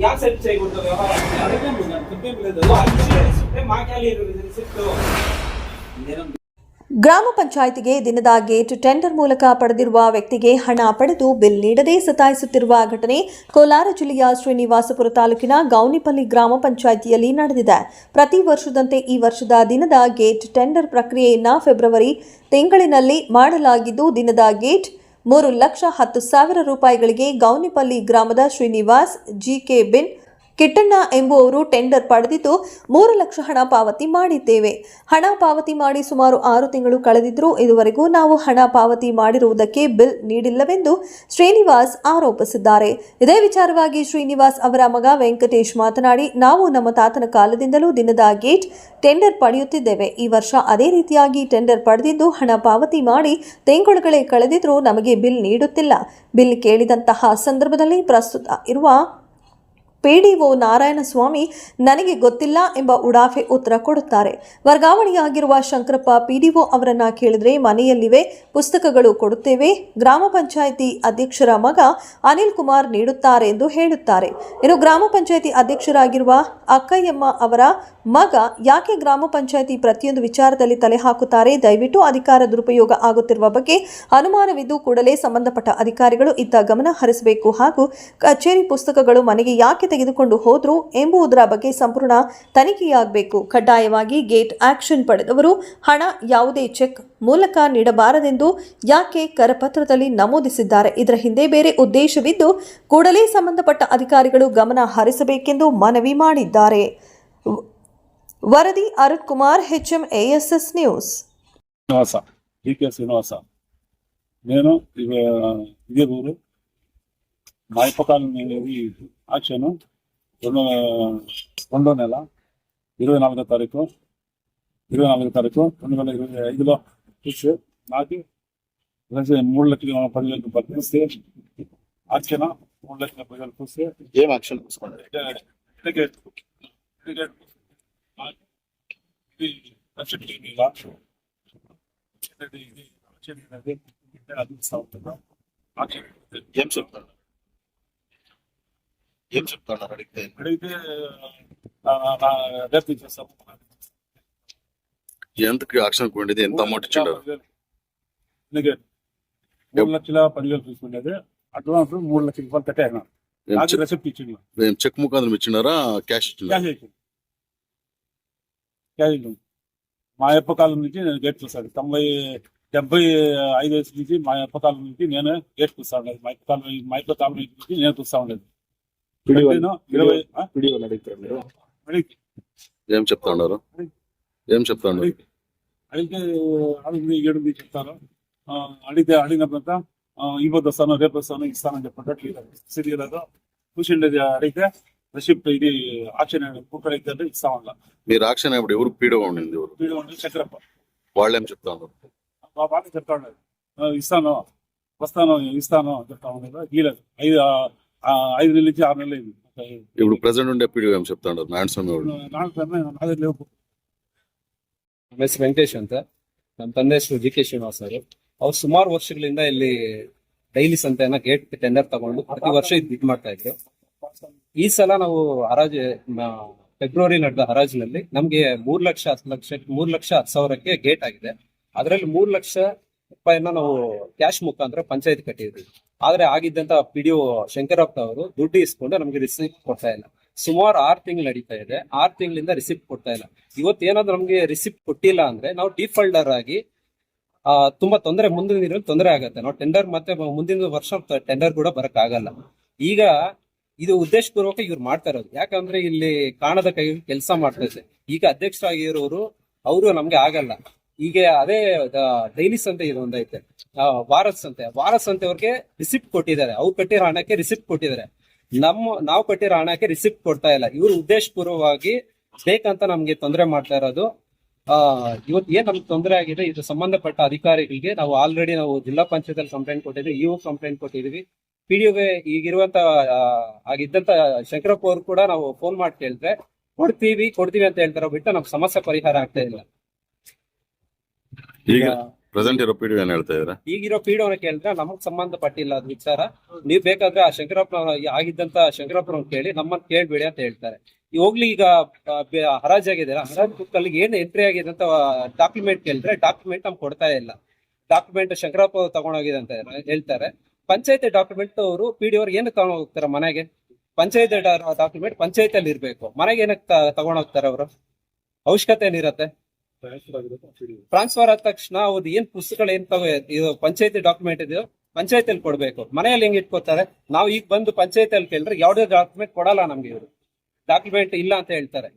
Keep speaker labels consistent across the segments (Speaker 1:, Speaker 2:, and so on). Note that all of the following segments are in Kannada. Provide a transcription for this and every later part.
Speaker 1: ಯಾಕೆ ಸೆಟ್ చేయకూడదు వ్యవహారం మాకేయాలి రిసిప్ట్
Speaker 2: ಗ್ರಾಮ ಪಂಚಾಯಿತಿಗೆ ದಿನದ ಗೇಟ್ ಟೆಂಡರ್ ಮೂಲಕ ಪಡೆದಿರುವ ವ್ಯಕ್ತಿಗೆ ಹಣ ಪಡೆದು ಬಿಲ್ ನೀಡದೆ ಸತಾಯಿಸುತ್ತಿರುವ ಘಟನೆ ಕೋಲಾರ ಜಿಲ್ಲೆಯ ಶ್ರೀನಿವಾಸಪುರ ತಾಲೂಕಿನ ಗೌನಿಪಲ್ಲಿ ಗ್ರಾಮ ಪಂಚಾಯಿತಿಯಲ್ಲಿ ನಡೆದಿದೆ ಪ್ರತಿ ವರ್ಷದಂತೆ ಈ ವರ್ಷದ ದಿನದ ಗೇಟ್ ಟೆಂಡರ್ ಪ್ರಕ್ರಿಯೆಯನ್ನ ಫೆಬ್ರವರಿ ತಿಂಗಳಿನಲ್ಲಿ ಮಾಡಲಾಗಿದ್ದು ದಿನದ ಗೇಟ್ ಮೂರು ಲಕ್ಷ ಹತ್ತು ಸಾವಿರ ರೂಪಾಯಿಗಳಿಗೆ ಗೌನಿಪಲ್ಲಿ ಗ್ರಾಮದ ಶ್ರೀನಿವಾಸ್ ಜಿಕೆ ಬಿನ್ ಕಿಟ್ಟಣ್ಣ ಎಂಬುವವರು ಟೆಂಡರ್ ಪಡೆದಿದ್ದು ಮೂರು ಲಕ್ಷ ಹಣ ಪಾವತಿ ಮಾಡಿದ್ದೇವೆ. ಹಣ ಪಾವತಿ ಮಾಡಿ ಸುಮಾರು ಆರು ತಿಂಗಳು ಕಳೆದಿದ್ರೂ ಇದುವರೆಗೂ ನಾವು ಹಣ ಪಾವತಿ ಮಾಡಿರುವುದಕ್ಕೆ ಬಿಲ್ ನೀಡಿಲ್ಲವೆಂದು ಶ್ರೀನಿವಾಸ್ ಆರೋಪಿಸಿದ್ದಾರೆ. ಇದೇ ವಿಚಾರವಾಗಿ ಶ್ರೀನಿವಾಸ್ ಅವರ ಮಗ ವೆಂಕಟೇಶ್ ಮಾತನಾಡಿ, ನಾವು ನಮ್ಮ ತಾತನ ಕಾಲದಿಂದಲೂ ದಿನದ ಗೇಟ್ ಟೆಂಡರ್ ಪಡೆಯುತ್ತಿದ್ದೇವೆ. ಈ ವರ್ಷ ಅದೇ ರೀತಿಯಾಗಿ ಟೆಂಡರ್ ಪಡೆದಿದ್ದು ಹಣ ಪಾವತಿ ಮಾಡಿ ತಿಂಗಳುಗಳೇ ಕಳೆದಿದ್ರೂ ನಮಗೆ ಬಿಲ್ ನೀಡುತ್ತಿಲ್ಲ. ಬಿಲ್ ಕೇಳಿದಂತಹ ಸಂದರ್ಭದಲ್ಲಿ ಪ್ರಸ್ತುತ ಇರುವ ಪಿಡಿಒ ನಾರಾಯಣಸ್ವಾಮಿ ನನಗೆ ಗೊತ್ತಿಲ್ಲ ಎಂಬ ಉಡಾಫೆ ಉತ್ತರ ಕೊಡುತ್ತಾರೆ. ವರ್ಗಾವಣೆಯಾಗಿರುವ ಶಂಕರಪ್ಪ ಪಿಡಿಒ ಅವರನ್ನ ಕೇಳಿದ್ರೆ ಮನೆಯಲ್ಲಿವೆ, ಪುಸ್ತಕಗಳು ಕೊಡುತ್ತೇವೆ, ಗ್ರಾಮ ಪಂಚಾಯಿತಿ ಅಧ್ಯಕ್ಷರ ಮಗ ಅನಿಲ್ ಕುಮಾರ್ ನೀಡುತ್ತಾರೆ ಎಂದು ಹೇಳುತ್ತಾರೆ. ಇನ್ನು ಗ್ರಾಮ ಪಂಚಾಯಿತಿ ಅಧ್ಯಕ್ಷರಾಗಿರುವ ಅಕ್ಕಯ್ಯಮ್ಮ ಅವರ ಮಗ ಯಾಕೆ ಗ್ರಾಮ ಪಂಚಾಯಿತಿ ಪ್ರತಿಯೊಂದು ವಿಚಾರದಲ್ಲಿ ತಲೆ ಹಾಕುತ್ತಾರೆ? ದಯವಿಟ್ಟು ಅಧಿಕಾರ ದುರುಪಯೋಗ ಆಗುತ್ತಿರುವ ಬಗ್ಗೆ ಅನುಮಾನವಿದ್ದು ಕೂಡಲೇ ಸಂಬಂಧಪಟ್ಟ ಅಧಿಕಾರಿಗಳು ಇತ್ತ ಗಮನ ಹರಿಸಬೇಕು ಹಾಗೂ ಕಚೇರಿ ಪುಸ್ತಕಗಳು ಮನೆಗೆ ಯಾಕೆ ತೆಗೆದುಕೊಂಡು ಹೋದ್ರು ಎಂಬುದರ ಬಗ್ಗೆ ಸಂಪೂರ್ಣ ತನಿಖೆಯಾಗಬೇಕು ಕಡ್ಡಾಯವಾಗಿ ಗೇಟ್ ಆಕ್ಷನ್ ಪಡೆದವರು ಹಣ ಯಾವುದೇ ಚೆಕ್ ಮೂಲಕ ನೀಡಬಾರದೆಂದು ಯಾಕೆ ಕರಪತ್ರದಲ್ಲಿ ನಮೂದಿಸಿದ್ದಾರೆ ಇದರ ಹಿಂದೆ ಬೇರೆ ಉದ್ದೇಶವಿದ್ದು ಕೂಡಲೇ ಸಂಬಂಧಪಟ್ಟ ಅಧಿಕಾರಿಗಳು ಗಮನ ಹರಿಸಬೇಕೆಂದು ಮನವಿ ಮಾಡಿದ್ದಾರೆ ವ- ವರದಿ Arun Kumar HM ASS news
Speaker 3: Srinivasa decay Srinivasa నేను ఇవ ఇదే ఊరు మా ఇప్పకాలం అనేది యాక్షన్ రెండు రెండో నెల ఇరవై నాలుగో తారీఖు ఇరవై నాలుగో తారీఖు రెండు వేల ఇరవై ఐదులో చూసి నాకు మూడు లక్షల పదివేలకు పంపిస్తే యాక్షన్ మూడు లక్షల పదివేలు చూస్తే
Speaker 4: ఏం యాక్షన్ ఏం చెప్తాడు ఏం చెప్తాడు అడిగితే?
Speaker 3: అడిగితే రేపు ఇచ్చేస్తాము
Speaker 4: ఎంతకి యాక్షన్ కొండేది ఎంత అమౌంట్ ఇచ్చిండారు
Speaker 3: టికెట్ మూడు లక్షల పదివేలు తీసుకునేది అడ్వాన్స్ మూడు లక్షల రూపాయలు కట్టేసినా
Speaker 4: ఏం
Speaker 3: నాకు
Speaker 4: చెక్-
Speaker 3: రెసిప్ట్ ఇచ్చింది
Speaker 4: ఏం చెక్ ముఖాంతరం ఇచ్చినారా క్యాష్ ఇచ్చినారా
Speaker 3: క్యాష్ ఇచ్చింది మా యప్ప కాలం నుంచి నేను గేట్ చూస్తాను. తొంభై డెబ్బై ఐదు వయసు నుంచి మా యప్ప కాలం నుంచి నేను గేట్ చూస్తా ఉండేది. మా యప్ప కాలం మా యప్ప కాలం నుంచి నేను చూస్తా ఉండేది.
Speaker 4: ఏం చెప్తా ఉన్నారు? ఏం చెప్తా ఉన్నారు?
Speaker 3: అడిగితే అడిగితే ఏడు మీకు చెప్తారు. అడిగితే అడిగినప్పుడంతా ఇవ్వద్దు వస్తాను రేపు వస్తాను ఇస్తానని చెప్పట్లేదు సిరియలేదు కూర్చుండేది అడిగితే రషిప్ ఇది ఆక్షన్ కుక్కర్ అయితే ఇస్తా ఉండాల
Speaker 4: మీరు ఆక్షన్ అయినప్పుడు ఎవరు పీడో ఉండింది?
Speaker 3: పీడో ఉండి చక్రప్ప.
Speaker 4: వాళ్ళు ఏం చెప్తా ఉన్నారు?
Speaker 3: వాళ్ళే చెప్తా ఉన్నారు. ఇస్తాను వస్తాను ఇస్తాను చెప్తా ఉన్నారు. వీలేదు ఐదు ఐదు నెలల నుంచి ఆరు నెలలు అయింది
Speaker 4: ఇప్పుడు ప్రెసెంట్ ఉండే పీడో ఏం చెప్తా ఉన్నారు నారాయణ స్వామి వాళ్ళు
Speaker 3: నాకు నాదే లేవు
Speaker 5: ನಮ್ಮ ಹೆಸರು ವೆಂಕಟೇಶ್ ಅಂತ ನಮ್ಮ ತಂದೆ ಹೆಸರು ಜಿ ಕೆ ಶ್ರೀನಿವಾಸ್ ಅವರು ಅವ್ರು ಸುಮಾರು ವರ್ಷಗಳಿಂದ ಇಲ್ಲಿ ಡೈಲಿ ಸಂತೆಯನ್ನ ಗೇಟ್ ಟೆಂಡರ್ ತಗೊಂಡು ಪ್ರತಿ ವರ್ಷ ಇದು ಬಿಡ್ ಮಾಡ್ತಾ ಇದ್ರು ಈ ಸಲ ನಾವು ಹರಾಜು ಮ- ಫೆಬ್ರವರಿ ನಡೆದ ಹರಾಜಿನಲ್ಲಿ ನಮ್ಗೆ ಮೂರ್ ಲಕ್ಷ ಹತ್ತು ಲಕ್ಷ ಮೂರ್ ಲಕ್ಷ ಹತ್ತು ಸಾವಿರಕ್ಕೆ ಗೇಟ್ ಆಗಿದೆ ಅದರಲ್ಲಿ ಮೂರ್ ಲಕ್ಷ ರೂಪಾಯಿನ ನಾವು ಕ್ಯಾಶ್ ಮುಖಾಂತರ ಪಂಚಾಯತ್ ಕಟ್ಟಿದ್ವಿ. ಆದ್ರೆ ಆಗಿದ್ದಂತ ಪಿ ಡಿ ಶಂಕರಪ್ಪ ಅವರು ದುಡ್ಡು ಇಸ್ಕೊಂಡು ನಮ್ಗೆ ರಿಸಿಪ್ಟ್ ಕೊಡ್ತಾ ಇಲ್ಲ. ಸುಮಾರು ಆರು ತಿಂಗಳು ನಡೀತಾ ಇದೆ. ಆರು ತಿಂಗಳಿಂದ ರಿಸಿಪ್ಟ್ ಕೊಡ್ತಾ ಇಲ್ಲ. ಇವತ್ತು ಏನಾದ್ರು ನಮ್ಗೆ ರಿಸಿಪ್ಟ್ ಕೊಟ್ಟಿಲ್ಲ ಅಂದ್ರೆ ನಾವು ಡಿಫಾಲ್ಟರ್ ಆಗಿ ಆ, ತುಂಬಾ ತೊಂದರೆ ಮುಂದಿನ ದಿನ ತೊಂದರೆ ಆಗುತ್ತೆ. ನಾವು ಟೆಂಡರ್ ಮತ್ತೆ ಮುಂದಿನ ವರ್ಷ ಟೆಂಡರ್ ಕೂಡ ಬರಕ್ ಆಗಲ್ಲ ಈಗ ಇದು ಉದ್ದೇಶಪೂರ್ವಕ ಇವ್ರು ಮಾಡ್ತಾ ಇರೋದು. ಯಾಕಂದ್ರೆ ಇಲ್ಲಿ ಕಾಣದ ಕೈ ಕೆಲಸ ಮಾಡ್ತಾ ಇದೆ ಈಗ ಅಧ್ಯಕ್ಷರಾಗಿರೋರು ಅವರು ನಮ್ಗೆ ಆಗಲ್ಲ. ಈಗ ಅದೇ ಡೈಲಿ ಅಂತ ಇದೊಂದೈತೆ ವಾರಸ್ ಸಂತೆ ವಾರದ ಸಂತೆ. ಅವ್ರಿಗೆ ರಿಸಿಪ್ಟ್ ಕೊಟ್ಟಿದ್ದಾರೆ. ಅವ್ರು ಕಟ್ಟಿರೋ ಹಣಕ್ಕೆ ರಿಸಿಪ್ಟ್ ಕೊಟ್ಟಿದ್ದಾರೆ. ನಮ್ಮ, ನಾವು ಕಟ್ಟಿರೋ ಹಣಕ್ಕೆ ರಿಸಿಪ್ಟ್ ಕೊಡ್ತಾ ಇಲ್ಲ. ಇವರು ಉದ್ದೇಶಪೂರ್ವವಾಗಿ ಬೇಕಂತ ನಮ್ಗೆ ತೊಂದರೆ ಮಾಡ್ತಾ ಇರೋದು. ಆ ಇವತ್ತು ಏನ್ ನಮ್ಗೆ ತೊಂದರೆ ಆಗಿದೆ, ಇದು ಸಂಬಂಧಪಟ್ಟ ಅಧಿಕಾರಿಗಳಿಗೆ ನಾವು ಆಲ್ರೆಡಿ ನಾವು ಜಿಲ್ಲಾ ಪಂಚಾಯತ್ ಕಂಪ್ಲೇಂಟ್ ಕೊಟ್ಟಿದ್ವಿ ಇವು ಕಂಪ್ಲೇಂಟ್ ಕೊಟ್ಟಿದ್ವಿ. ಪಿಡಿಒಗೆ ಈಗಿರುವಂತ ಆಗಿದ್ದಂತ ಶಂಕರಪ್ಪ ಅವ್ರು ಕೂಡ ನಾವು ಫೋನ್ ಮಾಡಿ ಕೇಳಿದ್ರೆ, ಕೊಡ್ತೀವಿ ಕೊಡ್ತೀವಿ ಅಂತ ಹೇಳ್ತಾರೋ. ಬಿಟ್ಟು ನಮ್ಗೆ ಸಮಸ್ಯೆ ಪರಿಹಾರ ಆಗ್ತಾ ಇಲ್ಲ.
Speaker 4: ಈಗ ಪ್ರೆಸೆಂಟ್ ಇರೋ ಪಿ ಏನ್ ಹೇಳ್ತಾ ಇದಾರೆ
Speaker 5: ಈಗಿರೋ ಪೀಡೋನ ಕೇಳಿದ್ರೆ ನಮಗ್ ಸಂಬಂಧಪಟ್ಟಿಲ್ಲ ಅದ್ ವಿಚಾರ. ನೀವ್ ಬೇಕಾದ್ರೆ ಆ ಶಂಕರಪ್ಪ ಆಗಿದ್ದಂತ ಶಂಕರಪ್ಪನ ಕೇಳಿ ನಮ್ಮನ್ನ ಕೇಳ್ಬೇಡಿ ಅಂತ ಹೇಳ್ತಾರೆ. ಈ ಹೋಗ್ಲಿ ಈಗ ಹರಾಜ್ ಬೆ- ಹರಾಜಾಗಿದೆ ಹರಾಜ್ ಬುಕ್ ಅಲ್ಲಿ ಏನ್ ಎಂಟ್ರಿ ಆಗಿದೆ ಅಂತ ಡಾಕ್ಯುಮೆಂಟ್ ಕೇಳಿದ್ರೆ ಡಾಕ್ಯುಮೆಂಟ್ ನಮ್ಗೆ ಕೊಡ್ತಾ ಇಲ್ಲ. ಡಾಕ್ಯುಮೆಂಟ್ ಶಂಕರಪ್ಪ ಅವ್ರು ತಗೊಂಡೋಗಿದೆ ಅಂತ ಹೇಳ್ತಾರೆ. ಪಂಚಾಯತಿ ಡಾಕ್ಯುಮೆಂಟ್ ಅವರು ಪಿ ಡಿ ಅವ್ರಿಗೆ ಏನಕ್ಕೆ ತಗೊಂಡ್ ಹೋಗ್ತಾರೆ ಮನೆಗೆ? ಪಂಚಾಯತಿ ಡಾಕ್ಯುಮೆಂಟ್ ಪಂಚಾಯತಿಯಲ್ಲಿ ಇರ್ಬೇಕು. ಮನೆಗೆ ಏನಕ್ಕೆ ತಗೊಂಡೋಗ್ತಾರೆ ಅವರು? ಅವಶ್ಯಕತೆ ಏನಿರತ್ತೆ? ಟ್ರಾನ್ಸ್ಫರ್ ಆದ ತಕ್ಷಣ ಅವ್ರು ಏನ್ ಪುಸ್ತಕಗಳು ಏನ್ ತಗೋ ಇದು ಪಂಚಾಯತಿ ಡಾಕ್ಯುಮೆಂಟ್ ಇದೆಯೋ ಪಂಚಾಯತಿಯಲ್ಲಿ ಕೊಡ್ಬೇಕು. ಮನೆಯಲ್ಲಿ ಹೆಂಗ್ ಇಟ್ಕೋತಾರೆ? ನಾವು ಈಗ ಬಂದು ಪಂಚಾಯತಿಯಲ್ಲಿ ಕೇಳಿದ್ರೆ ಯಾವುದೇ ಡಾಕ್ಯುಮೆಂಟ್ ಕೊಡಲ್ಲ ನಮ್ಗೆ ಇವರು. ಡಾಕ್ಯುಮೆಂಟ್ ಇಲ್ಲ ಅಂತ ಹೇಳ್ತಾರೆ.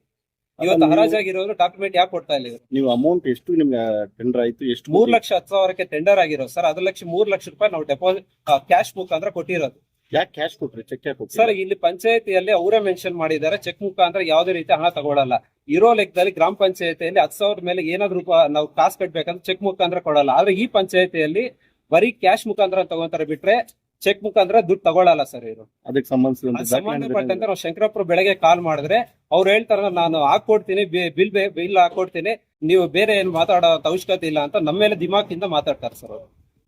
Speaker 5: ಇವತ್ತು ಹರಾಜಾಗಿರೋರು ಡಾಕ್ಯುಮೆಂಟ್ ಯಾಕೆ ಕೊಡ್ತಾ ಇಲ್ಲ ಇವರು?
Speaker 6: ನೀವು ಅಮೌಂಟ್ ಎಷ್ಟು ನಿಮ್ಗೆ ಟೆಂಡರ್ ಆಯ್ತು? ಎಷ್ಟು
Speaker 5: ಮೂರ್ ಲಕ್ಷ ಹತ್ತು ಸಾವಿರಕ್ಕೆ ಟೆಂಡರ್ ಆಗಿರೋ ಸರ್ ಅದ್ರ ಲಕ್ಷ ಮೂರ್ ಲಕ್ಷ ರೂಪಾಯಿ ನಾವು ಡೆಪಾಸಿಟ್ ಕ್ಯಾಶ್ ಮುಖಾಂತರ ಕೊಟ್ಟಿರೋದು.
Speaker 6: ಯಾಕೆ ಕ್ಯಾಶ್ ಕೊಟ್ರಿ? ಚೆಕ್ ಯಾಕೆ
Speaker 5: ಸರ್ ಇಲ್ಲಿ ಪಂಚಾಯತಿಯಲ್ಲಿ ಅವರೇ ಮೆನ್ಷನ್ ಮಾಡಿದ್ದಾರೆ. ಚೆಕ್ ಮುಖಾಂತರ ಯಾವುದೇ ರೀತಿ ಹಣ ತಗೊಳಲ್ಲ. ಇರೋ ಲೆಕ್ಕದಲ್ಲಿ ಗ್ರಾಮ ಪಂಚಾಯತಿಯಲ್ಲಿ ಹತ್ತು ಸಾವಿರ ಮೇಲೆ ಏನಾದ್ರು ರೂಪ- ನಾವು ಕಾಸು ಕಟ್ಬೇಕಂದ್ರೆ ಚೆಕ್ ಮುಖಾಂತರ ಕೊಡಲ್ಲ. ಆದ್ರೆ ಈ ಪಂಚಾಯತಿಯಲ್ಲಿ ಬರೀ ಕ್ಯಾಶ್ ಮುಖಾಂತರ ತಗೊಂತಾರೆ ಬಿಟ್ರೆ ಚೆಕ್ ಮುಖಾಂತರ ದುಡ್ಡು ತಗೊಳಲ್ಲ ಸರ್ ಇವರು.
Speaker 6: ಅದಕ್ಕೆ ಸಂಬಂಧಿಸಿದಂತ
Speaker 5: ಸಂಬಂಧಪಟ್ಟಂತೆ ನಾವು ಶಂಕರಪ್ಪರು ಬೆಳಗ್ಗೆ ಕಾಲ್ ಮಾಡಿದ್ರೆ ಅವ್ರು ಹೇಳ್ತಾರ ನಾನು ಹಾಕೊಡ್ತೀನಿ ಬಿಲ್ ಬಿಲ್ ಹಾಕೊಡ್ತೀನಿ. ನೀವು ಬೇರೆ ಏನು ಮಾತಾಡೋ ಅವಶ್ಯಕತೆ ಇಲ್ಲ ಅಂತ ನಮ್ಮ ಮೇಲೆ ದಿಮಾಕಿಂದ ಮಾತಾಡ್ತಾರೆ ಸರ್ ಅವರು.